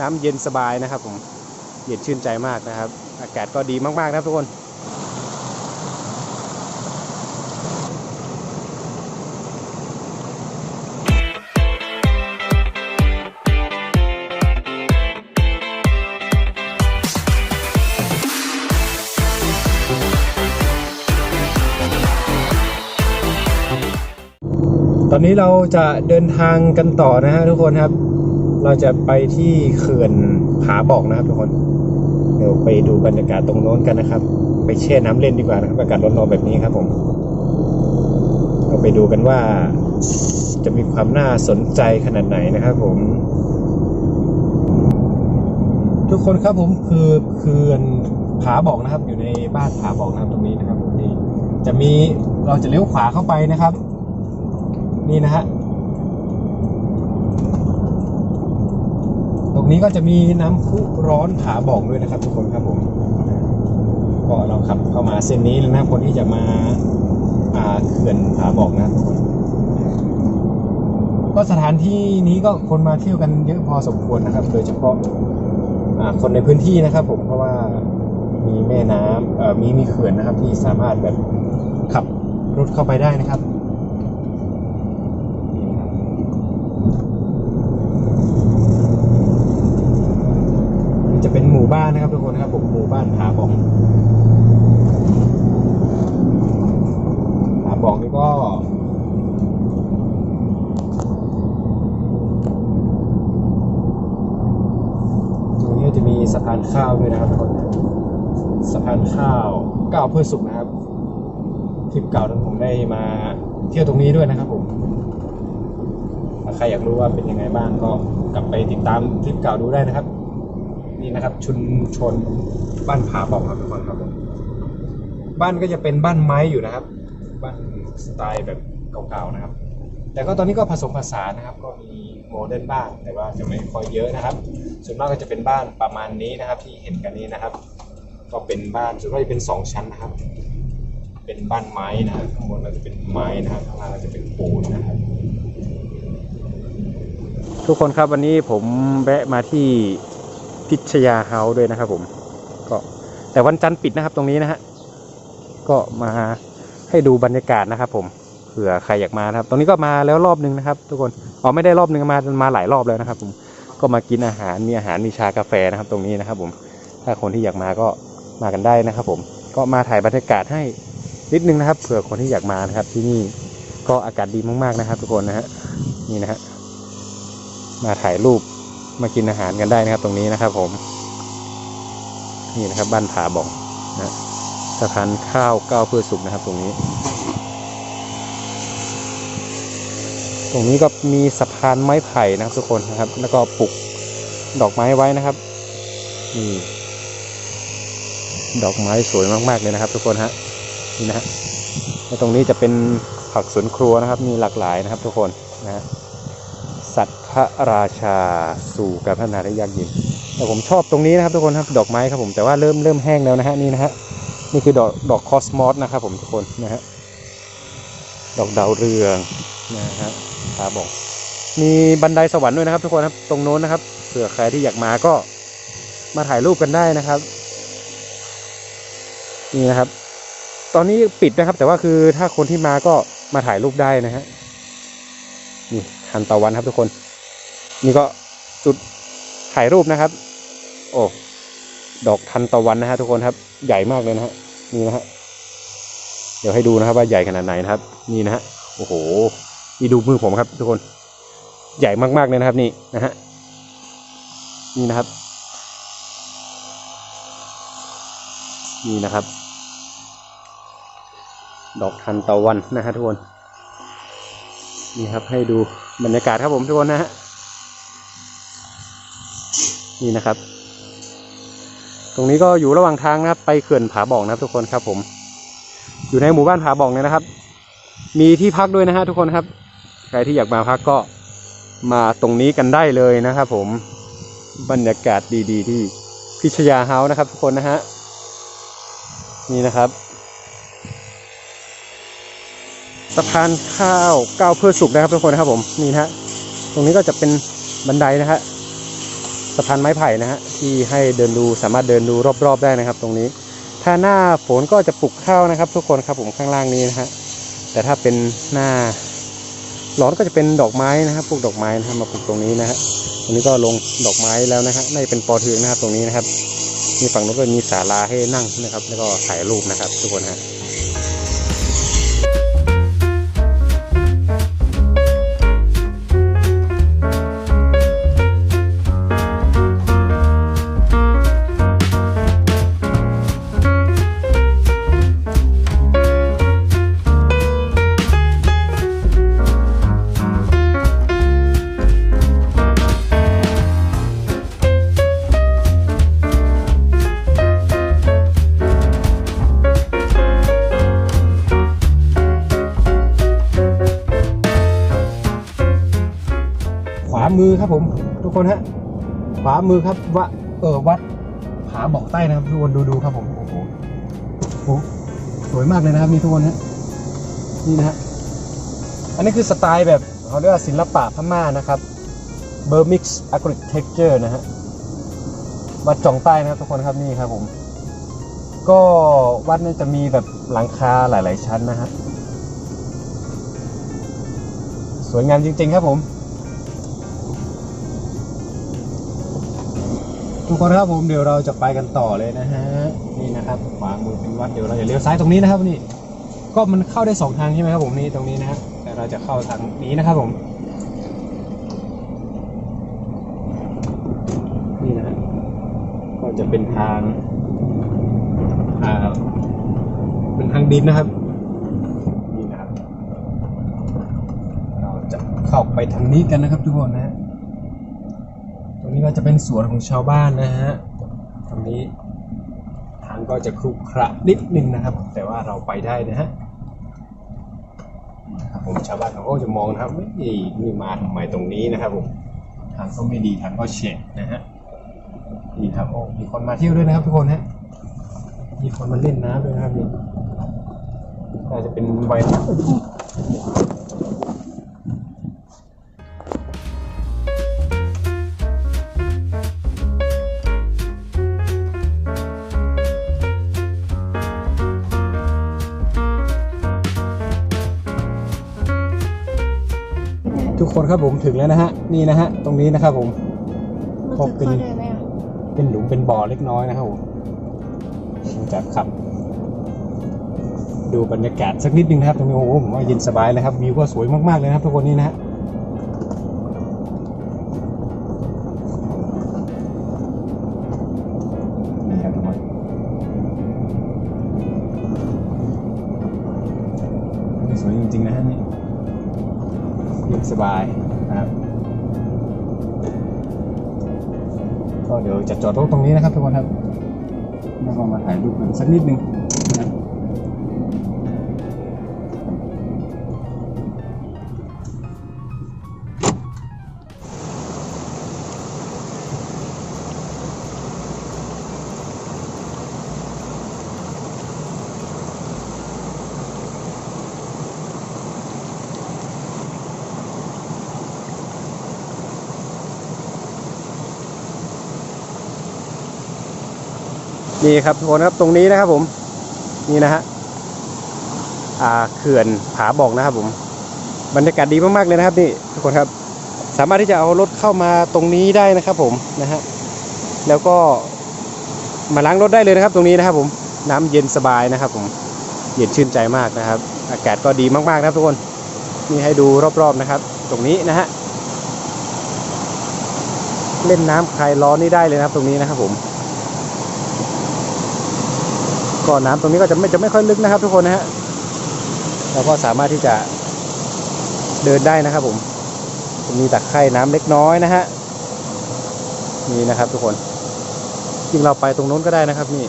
น้ำเย็นสบายนะครับผมเย็นชื่นใจมากนะครับ อากาศก็ดีมากๆนะครับทุกคนตอนนี้เราจะเดินทางกันต่อนะฮะทุกคนครับ เราจะไปที่เขื่อนผาบอกนะครับทุกคน เดี๋ยวไปดูบรรยากาศตรงโน้นกันนะครับ ไปแช่น้ำเล่นดีกว่านะครับอากาศร้อนๆแบบนี้ครับผมเราไปดูกันว่าจะมีความน่าสนใจขนาดไหนนะครับผม ทุกคนครับผมคือเขื่อนผาบอกนะครับ อยู่ในบ้านผาบอกนะครับตรงนี้นะครับนี่จะมีเราจะเลี้ยวขวาเข้าไปนะครับ นี่นะฮะ รงนี้ก็จะมีน้ำพุร้อนผาบอกด้วยนะครับ ทุกคนครับผม ก็เราขับเข้ามาเส้นนี้แล้วนะคนที่จะมาอาเขื่อนผาบอกนะทุกคนก็สถานที่นี้ก็คนมาเที่ยวกันเยอะพอสมควรนะครับ โดยเฉพาะอ่าคนในพื้นที่นะครับ ผมเพราะว่ามีแม่น้ำเอ่อมีมีเขื่อนนะครับที่สามารถแบบขับรถเข้าไปได้นะครับ นี่นะครับนี่จะเป็นหมู่บ้า นะครับผมหมู่บ้านผาบองผาบองนี่ก็ ตรงนี้จะมีสะพานข้าวด้วยนะครับทุกคนสะพานข้าวก้าวเพื่อสุขนะครับคลิปเก่านั้นผมได้มาเที่ยวตรงนี้ด้วยนะครับผมถ้าใครอยากรู้ว่าเป็นยังไงบ้างก็กลับไปติดตามคลิปเก่าดูได้นะครับ นี่นะครับ ชุมชนบ้านผาบอกครับทุกคนครับผมบ้านก็จะเป็นบ้านไม้อยู่นะครับ บ้านสไตล์แบบเก่าๆนะครับ แต่ก็ตอนนี้ก็ผสมผสานนะครับ ก็มีโมเดิร์นบ้าง แต่ว่าจะไม่ค่อยเยอะนะครับ ส่วนมากก็จะเป็นบ้านประมาณนี้นะครับ ที่เห็นกันนี้นะครับ ก็เป็นบ้านส่วนมากจะเป็นสองชั้นนะครับ เป็นบ้านไม้นะครับข้างบนเราจะเป็นไม้นะครับข้างล่างเราจะเป็นปูนนะครับ ทุกคนครับวันนี้ผมแวะมาที่ พิชยาเฮาด้วยนะครับผมก็แต่วันจันทร์ปิดนะครับตรงนี้นะฮะก็มาให้ดูบรรยากาศนะครับ ผมเผื่อใครอยากมานะครับ ตรงนี้ก็มาแล้วรอบนึงนะครับ ทุกคนอ๋อไม่ได้รอบนึงมามาหลายรอบแล้วนะครับ ผมก็มากินอาหารมีอาหารมีชากาแฟนะครับ ตรงนี้นะครับ ผมถ้าคนที่อยากมาก็มากันได้นะครับ ผมก็มาถ่ายบรรยากาศให้นิดนึงนะครับ เผื่อคนที่อยากมานะครับ ที่นี่ก็อากาศดีมากๆนะครับ ทุกคนนะฮะนี่นะฮะมาถ่ายรูป มากินอาหารกันได้นะครับ ตรงนี้นะครับ ผม นี่นะครับ บ้านผาบ่องนะสะพานข้าวก้าวเพื่อสุขนะครับ ตรงนี้ ตรงนี้ก็มีสะพานไม้ไผ่นะครับ ทุกคนนะครับ แล้วก็ปลูกดอกไม้ไว้นะครับนี่ดอกไม้สวยมากๆเลยนะครับ ทุกคนฮะนี่นะฮะแล้วตรงนี้จะเป็นผักสวนครัวนะครับ มีหลากหลายนะครับ ทุกคนนะฮะ พระราชาสู่การพัฒนาได้ยากยิ่งแต่ผมชอบตรงนี้นะครับทุกคนครับดอกไม้ครับผมแต่ว่าเริ่มเริ่มแห้งแล้วนะฮะนี่นะฮะนี่คือดอกดอกคอสมอสนะครับผมทุกคนนะฮะดอกดาวเรืองนะฮะครับบอกมีบันไดสวรรค์ด้วยนะครับ ทุกคนครับตรงโน้นนะครับเผื่อใครที่อยากมาก็มาถ่ายรูปกันได้นะครับนี่นะครับ ตอนนี้ปิดนะครับ แต่ว่าคือถ้าคนที่มาก็มาถ่ายรูปได้นะฮะนี่ทันตะวันครับทุกคน นี่ก็จุดถ่ายรูปนะครับ โอ้ดอกทันตะวันนะฮะทุกคนครับ ใหญ่มากเลยนะฮะนี่นะฮะเดี๋ยวให้ดูนะครับว่าใหญ่ขนาดไหนนะครับ นี่นะฮะโอ้โหนี่ดูมือผมครับ ทุกคนใหญ่มากๆเลยนะครับ นี่นะฮะนี่นะครับ นี่นะครับ ดอกทันตะวันนะฮะทุกคนนี่ครับให้ดูบรรยากาศครับผมทุกคนนะฮะ นี่นะครับ ตรงนี้ก็อยู่ระหว่างทางนะครับ ไปเขื่อนผาบ่องนะครับทุกคนครับผม อยู่ในหมู่บ้านผาบ่องเนี่ยนะครับ มีที่พักด้วยนะฮะทุกคนครับ ใครที่อยากมาพักก็มาตรงนี้กันได้เลยนะครับ ผมบรรยากาศดีๆ ที่พิชยาเฮาส์นะครับ ทุกคนนะฮะนี่นะครับสะพานข้าวก้าวเพื่อสุขนะครับทุกคนนะครับผมนี่นะฮะตรงนี้ก็จะเป็นบันไดนะฮะ สะพานไม้ไผ่นะฮะที่ให้เดินดูสามารถเดินดูรอบๆได้นะครับ ตรงนี้ ถ้าหน้าฝนก็จะปลูกข้าวนะครับ ทุกคนครับผมข้างล่างนี้นะฮะแต่ถ้าเป็นหน้าร้อนก็จะเป็นดอกไม้นะครับปลูกดอกไม้นะครับมาปลูกตรงนี้นะฮะตรงนี้ก็ลงดอกไม้แล้วนะฮะน่าจะเป็นปอเทืองนะครับตรงนี้นะครับมีฝั่งนู้นก็มีศาลาให้นั่งนะครับ แล้วก็ถ่ายรูปนะครับ ทุกคนฮะ มือครับผม ทุกคนฮะขวามือครับวะเออวัดผาบอกใต้นะครับทุกคนดูดูครับผมโอ้โหโอ้สวยมากเลยนะครับนี่ทุกคนฮะนี่นะฮะอันนี้คือสไตล์แบบเขาเรียกว่าศิลปะพม่านะครับเบอร์มิกซ์อะคริลิกเท็กเจอร์นะฮะวัดจ่องใต้นะครับทุกคนครับนี่ครับผม ก็วัดนี้จะมีแบบหลังคาหลาย ๆ ชั้นนะฮะสวยงามจริง ๆ ครับผม ทุกคนครับผมเดี๋ยวเราจะไปกันต่อเลยนะฮะนี่นะครับขวามือเป็นวัดเดี๋ยวเราจะเลี้ยวซ้ายตรงนี้นะครับนี่ก็มันเข้าได้สองทางใช่ไหมครับผมนี่ตรงนี้นะแต่เราจะเข้าทางนี้นะครับผมนี่นะก็จะเป็นทางอ่าเป็นทางดินนะครับนี่นะครับ เราจะเข้าไปทางนี้กันนะครับทุกคนนะฮะ รงนี้ก็จะเป็นสวนของชาวบ้านนะฮะ ตรงนี้ทางก็จะครุขระนิดนึงนะครับ แต่ว่าเราไปได้นะฮะครับผมชาวบ้านเขาก็จะมองนะครับไม่นี่มาทำไมตรงนี้นะครับผมทางก็ไม่ดีทางก็เฉะนะฮะนี่ครับโอ้มีคนมาเที่ยวด้วยนะครับทุกคนฮะมีคนมาเล่นน้ำด้วยนะครับนี่น่าจะเป็นวัยรุ่น คนครับผมถึงแล้วนะฮะนี่นะฮะตรงนี้นะครับผมรู้พบสึกเป็นเข้าได้ไหมอะเป็นหลุมเป็นบ่อเล็กน้อยนะครับผมจัดขับ ดูบรรยากาศสักนิดนึงนะครับตรงนี้โอ้โหผมว่าเย็นสบายเลยครับวิวก็สวยมากๆเลยนะครับทุกคนนี่นะฮะนี่ครับทุกคนนี่สวยจริงๆนะฮะนี่ อยู่สบายนะครับก็เดี๋ยวจะจอดรถตรงนี้นะครับทุกคนครับแล้วก็มาถ่ายรูปกันสักนิดนึง นี่ครับทุกคนครับตรงนี้นะครับผมนี่นะฮะอ่าเขื่อนผาบอกนะครับผม บรรยากาศดีมากๆเลยนะครับนี่ทุกคนครับ สามารถที่จะเอารถเข้ามาตรงนี้ได้นะครับผมนะฮะแล้วก็มาล้างรถได้เลยนะครับ ตรงนี้นะครับ ผมน้ำเย็นสบายนะครับ ผมเย็นชื่นใจมากนะครับ อากาศก็ดีมากๆนะครับทุกคนนี่ให้ดูรอบๆนะครับ ตรงนี้นะฮะเล่นน้ำคลายร้อนนี่ได้เลยนะครับ ตรงนี้นะครับผม ก็น้ำตรงนี้ก็จะไม่จะไม่ค่อยลึกนะครับ ทุกคนนะฮะเราก็สามารถที่จะเดินได้นะครับ ผมมีตะไคร่น้ำเล็กน้อยนะฮะนี่นะครับ ทุกคนจริงเราไปตรงนู้นก็ได้นะครับ นี่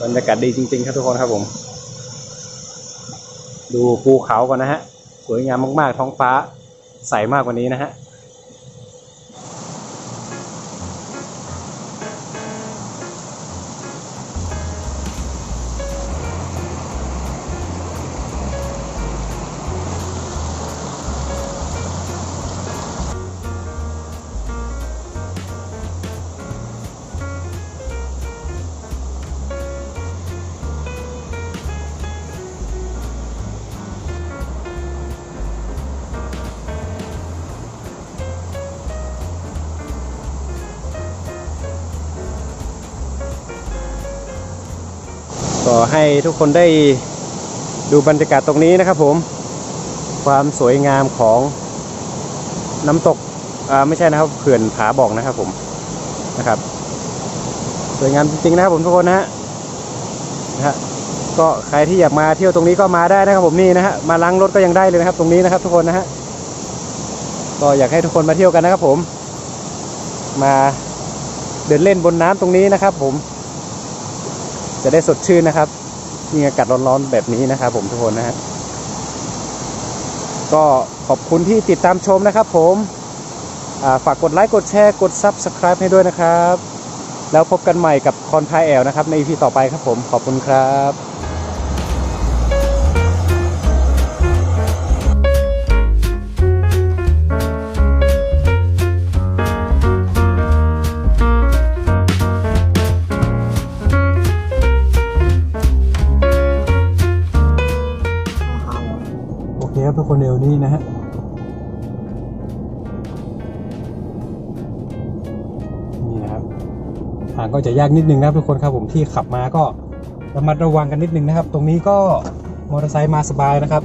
บรรยากาศดีจริง ๆ ครับทุกคนครับผม ดูภูเขาก่อนนะฮะสวยงามมากๆ ท้องฟ้าใสมากกว่านี้นะฮะ ก็ให้ทุกคนได้ดูบรรยากาศตรงนี้นะครับผม ความสวยงามของน้ำตกไม่ใช่นะครับเขื่อนผาบอกนะครับผมนะครับ สวยงามจริงๆนะครับผมทุกคนนะฮะนะฮะก็ใครที่อยากมาเที่ยวตรงนี้ก็มาได้นะครับผมนี่นะฮะมาล้างรถก็ยังได้เลยนะครับ ตรงนี้นะครับ ทุกคนนะฮะก็อยากให้ทุกคนมาเที่ยวกันนะครับผม มาเดินเล่นบนน้ำตรงนี้นะครับผม จะได้สดชื่นนะครับยิ่งอากาศร้อนๆแบบนี้นะครับ ผมทุกคนนะฮะก็ขอบคุณที่ติดตามชมนะครับ ผมฝากกดไลค์กดแชร์กด Subscribe ให้ด้วยนะครับ แล้วพบกันใหม่กับคอนพายแอลนะครับ ใน EP ต่อไปครับผมขอบคุณครับ จะยากนิดนึงนะครับทุกคนครับผมที่ขับมาก็ระมัดระวังกันนิดนึงนะครับ ตรงนี้ก็มอเตอร์ไซค์มาสบายนะครับ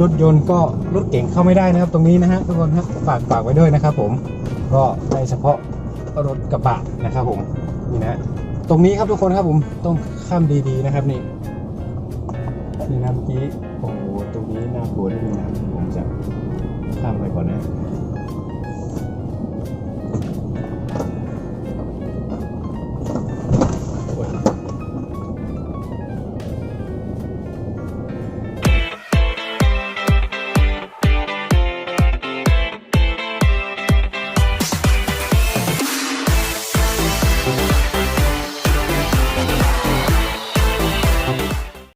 รถยนต์ก็รถเก่งเข้าไม่ได้นะครับ ตรงนี้นะฮะทุกคนครับฝากฝากไว้ด้วยนะครับ ผมก็ได้เฉพาะรถกระบะนะครับ ผมนี่นะตรงนี้ครับทุกคนครับผมต้องข้ามดีๆนะครับนี่นี่นะเมื่อกี้โอ้โหตรงนี้น่ากลัวนิดนึงนะผมจะข้ามไปก่อนนะ